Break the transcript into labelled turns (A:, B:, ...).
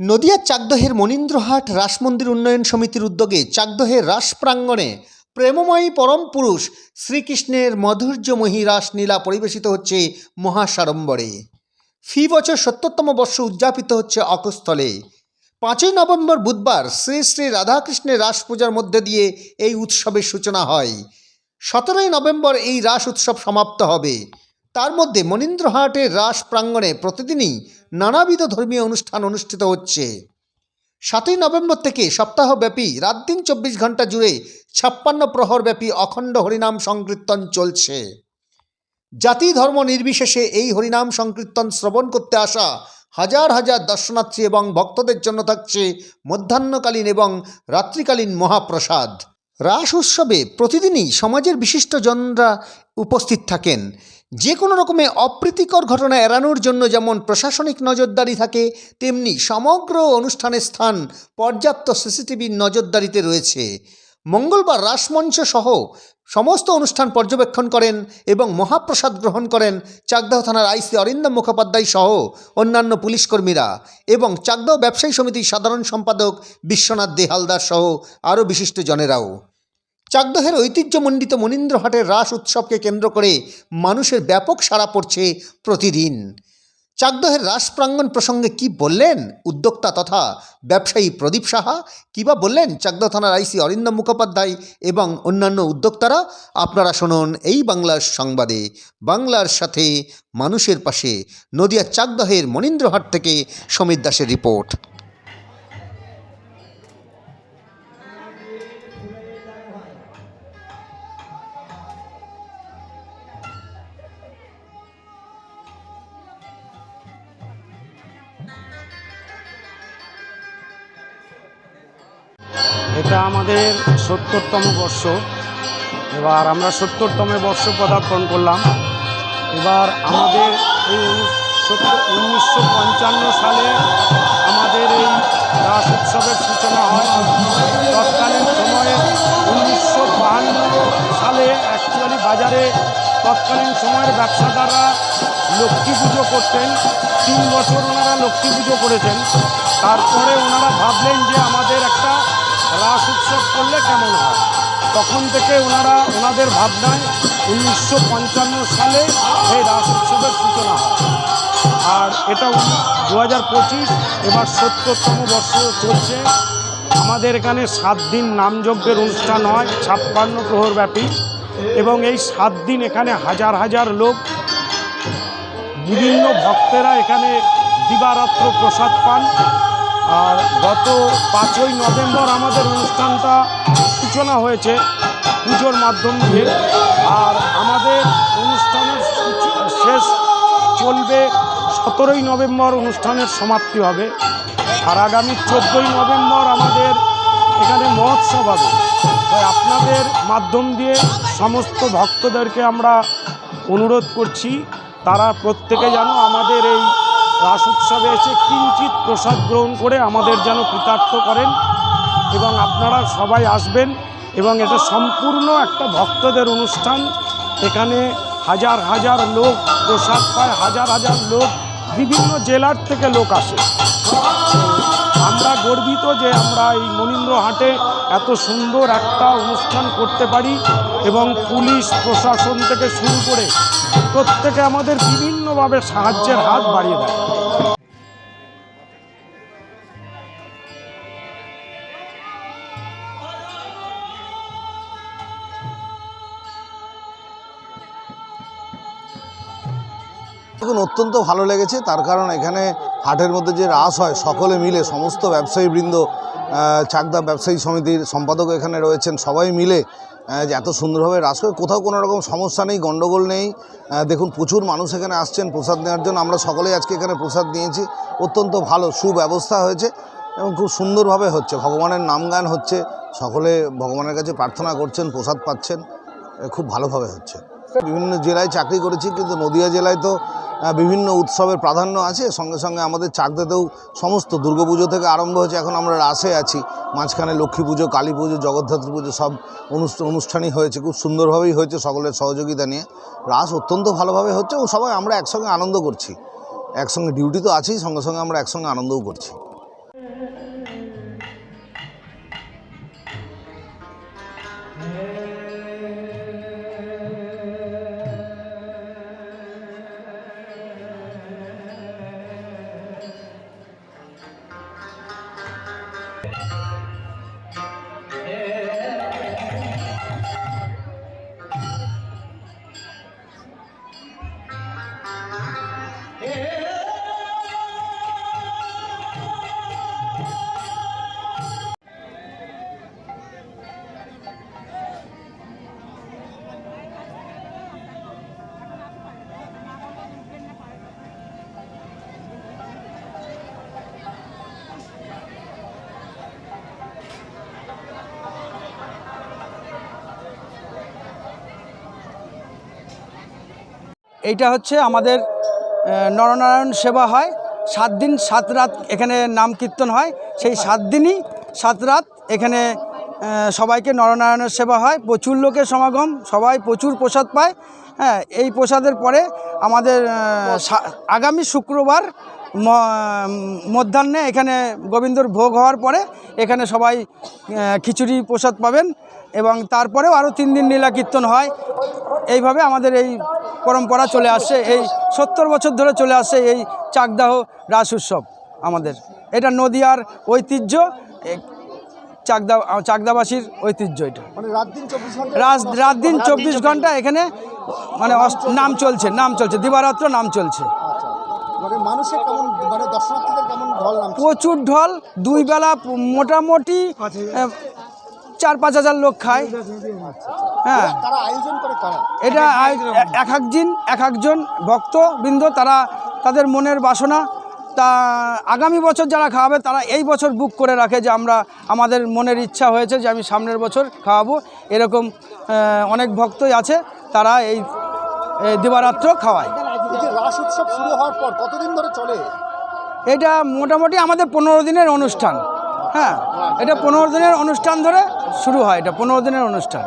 A: নদিয়ার চাকদহের মনীন্দ্রহাট রাস মন্দির উন্নয়ন সমিতির উদ্যোগে চাকদহের রাস প্রাঙ্গণে প্রেমময়ী পরম পুরুষ শ্রীকৃষ্ণের মধুর্যময়ী রাসলীলা পরিবেশিত হচ্ছে মহাসাড়ম্বরে। ফি বছর সত্তরতম বর্ষ উদযাপিত হচ্ছে অকস্থলে। পাঁচই নভেম্বর বুধবার শ্রী শ্রী রাধাকৃষ্ণের রাস পূজার মধ্যে দিয়ে এই উৎসবের সূচনা হয়। সতেরোই নভেম্বর এই রাস উৎসব সমাপ্ত হবে। তার মধ্যে মনীন্দ্রহাটের রাস প্রাঙ্গণে প্রতিদিনই নানাবিধ ধর্মীয় অনুষ্ঠান অনুষ্ঠিত হচ্ছে। সাতই নভেম্বর থেকে সপ্তাহব্যাপী রাত দিন চব্বিশ ঘণ্টা জুড়ে ছাপ্পান্ন প্রহরব্যাপী অখণ্ড হরিনাম সংকীর্তন চলছে। জাতি ধর্ম নির্বিশেষে এই হরিনাম সংকীর্তন শ্রবণ করতে আসা হাজার হাজার দর্শনার্থী এবং ভক্তদের জন্য থাকছে মধ্যাহ্নকালীন এবং রাত্রিকালীন মহাপ্রসাদ। রাস উৎসবে প্রতিদিনই সমাজের বিশিষ্টজনরা উপস্থিত থাকেন। যে কোনো রকমের অপ্রীতিকর ঘটনা এড়ানোর জন্য যেমন প্রশাসনিক নজরদারি থাকে, তেমনি সমগ্র অনুষ্ঠানের স্থান পর্যাপ্ত সিসিটিভির নজরদারিতে রয়েছে। মঙ্গলবার রাসমঞ্চ সহ সমস্ত অনুষ্ঠান পর্যবেক্ষণ করেন এবং মহাপ্রসাদ গ্রহণ করেন চাকদাহ থানার আইসি অরিন্দম মুখোপাধ্যায় সহ অন্যান্য পুলিশকর্মীরা এবং চাকদাহ ব্যবসায়ী সমিতির সাধারণ সম্পাদক বিশ্বনাথ দেহালদার সহ আরও বিশিষ্টজনেরাও চাকদহের ঐতিহ্যমণ্ডিত মনীন্দ্রহাটের রাস উৎসবকে কেন্দ্র করে মানুষের ব্যাপক সাড়া পড়ছে প্রতিদিন। চাকদহের রাস প্রাঙ্গণ প্রসঙ্গে কি বললেন উদ্যোক্তা তথা ব্যবসায়ী প্রদীপ সাহা? কী বা বললেন চাকদহ থানার আইসি অরিন্দম মুখোপাধ্যায় এবং অন্যান্য উদ্যোক্তারা? আপনারা শুনুন এই বাংলার সংবাদে। বাংলার সাথে মানুষের পাশে। নদিয়ার চাকদহের মনীন্দ্রহাট থেকে সমীর দাসের রিপোর্ট।
B: এটা আমাদের সত্তরতম বর্ষ। এবার আমরা সত্তরতম বর্ষ পদার্পণ করলাম। এবার আমাদের এই সত্তর উনিশশো সালে আমাদের এই রাস উৎসবের সূচনা হয়। তৎকালীন সময়ে উনিশশো সালে অ্যাকচুয়ালি বাজারে তৎকালীন সময়ের ব্যবসাদাররা লক্ষ্মী পুজো করতেন। তিন বছর ওনারা লক্ষ্মী পুজো করেছেন। তারপরে ওনারা ভাবলেন যে আমাদের একটা রাস উৎসব করলে কেমন হয়? তখন থেকে ওনারা, ওনাদের ভাবনায় উনিশশো পঞ্চান্ন সালে এই রাস উৎসবের সূচনা হয়। আর এটা দু হাজার পঁচিশ, এবার সত্তরতম বর্ষ চলছে। আমাদের এখানে সাত দিন নামযজ্ঞের অনুষ্ঠান হয়, ছাপ্পান্ন প্রহরব্যাপী। এবং এই সাত দিন এখানে হাজার হাজার লোক, বিভিন্ন ভক্তেরা এখানে দিবারাত্র প্রসাদ পান। আর গত পাঁচই নভেম্বর আমাদের অনুষ্ঠানটা সূচনা হয়েছে পুজোর মাধ্যম দিয়ে। আর আমাদের অনুষ্ঠানের শেষ চলবে সতেরোই নভেম্বর, অনুষ্ঠানের সমাপ্তি হবে। আর আগামী চোদ্দোই নভেম্বর আমাদের এখানে মহোৎসব হবে। তাই আপনাদের মাধ্যম দিয়ে সমস্ত ভক্তদেরকে আমরা অনুরোধ করছি, তারা প্রত্যেকে যেন আমাদের এই রাস উৎসবে এসে কিঞ্চিত প্রসাদ গ্রহণ করে আমাদের যেন কৃতার্থ করেন এবং আপনারা সবাই আসবেন এবং এটা সম্পূর্ণ একটা ভক্তদের অনুষ্ঠান। এখানে হাজার হাজার লোক, প্রসাদ পায়, হাজার হাজার লোক, বিভিন্ন জেলার থেকে লোক আসে। আমরা গর্বিত যে আমরা এই মনীন্দ্রহাটে এত সুন্দর একটা অনুষ্ঠান করতে পারি এবং পুলিশ, প্রশাসন থেকে শুরু করে প্রত্যেকে আমাদের বিভিন্নভাবে সাহায্যের হাত বাড়িয়ে দেয়।
C: দেখুন, অত্যন্ত ভালো লেগেছে। তার কারণ এখানে হাটের মধ্যে যে রাস হয়, সকলে মিলে, সমস্ত ব্যবসায়ীবৃন্দ চাকদা ব্যবসায়ী সমিতির সম্পাদক এখানে রয়েছেন, সবাই মিলে যে এত সুন্দরভাবে রাস করে, কোথাও কোনো রকম সমস্যা নেই গণ্ডগোল নেই। দেখুন, প্রচুর মানুষ এখানে আসছেন প্রসাদ নেওয়ার জন্য। আমরা সকলেই আজকে এখানে প্রসাদ নিয়েছি। অত্যন্ত ভালো, সুব্যবস্থা হয়েছে এবং খুব সুন্দরভাবে হচ্ছে। ভগবানের নামগান হচ্ছে। সকলে ভগবানের কাছে প্রার্থনা করছেন, প্রসাদ পাচ্ছেন। খুব ভালোভাবে হচ্ছে। বিভিন্ন জেলায় চাকরি করেছি, কিন্তু নদিয়া জেলায় তো বিভিন্ন উৎসবের প্রাধান্য আছে। সঙ্গে সঙ্গে আমাদের চাকদাতেও সমস্ত দুর্গাপুজো থেকে আরম্ভ হয়েছে। এখন আমরা রাসে আছি। মাঝখানে লক্ষ্মী পুজো, কালী পুজো, জগদ্ধাত্রী পুজো সব অনুষ্ঠান অনুষ্ঠানই হয়েছে। খুব সুন্দরভাবেই হয়েছে সকলের সহযোগিতা নিয়ে। রাস অত্যন্ত ভালোভাবে হচ্ছে ও সবাই আমরা একসঙ্গে আনন্দ করছি। একসঙ্গে ডিউটি তো আছেই, সঙ্গে সঙ্গে আমরা একসঙ্গে আনন্দও করছি। Thank you.
D: এইটা হচ্ছে আমাদের নরনারায়ণ সেবা হয়। সাত দিন, সাত রাত এখানে নাম কীর্তন হয়। সেই সাত দিনই সাত রাত এখানে সবাইকে নরনারায়ণের সেবা হয়। প্রচুর লোকের সমাগম, সবাই প্রচুর প্রসাদ পায়। হ্যাঁ এই প্রসাদের পরে আমাদের আগামী শুক্রবার মধ্যাহ্নে এখানে গোবিন্দর ভোগ হওয়ার পরে এখানে সবাই খিচুড়ি প্রসাদ পাবেন এবং তারপরেও আরও তিন দিন নীলা কীর্তন হয়। এইভাবে আমাদের এই পরম্পরা চলে আসছে। এই সত্তর বছর ধরে চলে আসছে এই চাকদাহ রাস উৎসব আমাদের। এটা নদিয়ার ঐতিহ্য। চাকদা চাকদাবাসীর ঐতিহ্য এটা।
A: মানে রাত দিন চব্বিশ ঘণ্টা
D: রাত রাত দিন চব্বিশ ঘণ্টা এখানে মানে নাম চলছে নাম চলছে দিবারাত্র নাম চলছে।
A: আচ্ছা মানে কেমন মানে নামছে?
D: প্রচুর ঢল দুই বেলা মোটামুটি চার পাঁচ হাজার লোক খায়। হ্যাঁ।
A: করে কারা?
D: এটা এক একজন। এক একজন ভক্তবৃন্দ তারা তাদের মনের বাসনা তা আগামী বছর যারা খাওয়াবে তারা এই বছর বুক করে রাখে যে আমরা আমাদের মনের ইচ্ছা হয়েছে যে আমি সামনের বছর খাওয়াবো। এরকম অনেক ভক্তই আছে তারা এই দিবারাত্র খাওয়ায়।
A: রাস উৎসব শুরু হওয়ার পর কতদিন ধরে চলে?
D: এটা মোটামুটি আমাদের পনেরো দিনের অনুষ্ঠান। হ্যাঁ এটা পনেরো দিনের অনুষ্ঠান ধরে শুরু হয় এটা পনেরো দিনের অনুষ্ঠান।